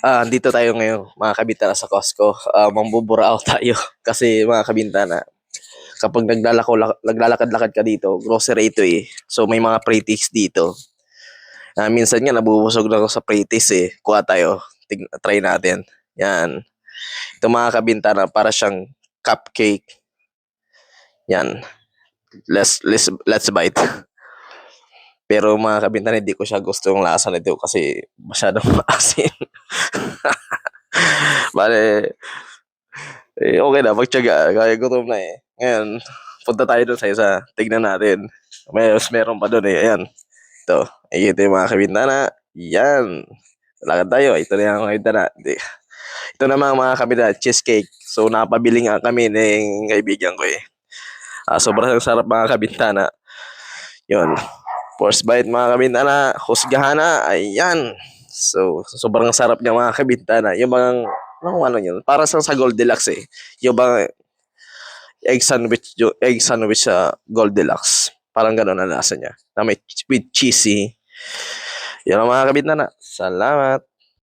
Ah, dito tayo ngayon, mga kabintana sa Costco. Ah, mambuburao tayo kasi mga kabintana, kapag naglalako naglalakad-lakad ka dito, grocery ito eh. So may mga pre-taste dito. Ah, minsan nga nabubusog na ako sa pre-taste eh. Kuha tayo. Tig try natin. Yan. Ito mga kabintana, para siyang cupcake. Yan. Let's let's let's bite. Pero mga kabintana, hindi ko siya gusto yung lasa nito kasi masyadong maasin. Bale, eh, okay na, magtyaga. Kaya gutom na eh. Ngayon, punta tayo dun sa isa. Tignan natin. May, meron pa dun eh. Ayan. Ito. Ito yung mga kabintana. Yan. Lakad tayo. Ito na yung mga kabintana. Ito naman mga kabintana, cheesecake. So, napabili nga kami ng kaibigan ko eh. Ah, sobrang sarap mga kabintana. Yun. First bite mga kabintana. Husgahan na. Ayan. So, sobrang sarap niya mga kabintana. Yung mga, ano, ano yun? Para sa sa Goldilocks eh. Yung mga egg sandwich, yung egg sandwich sa Goldilocks. Parang gano'n ang lasa niya. Na may with cheesy. Yan ang mga kabintana. Salamat.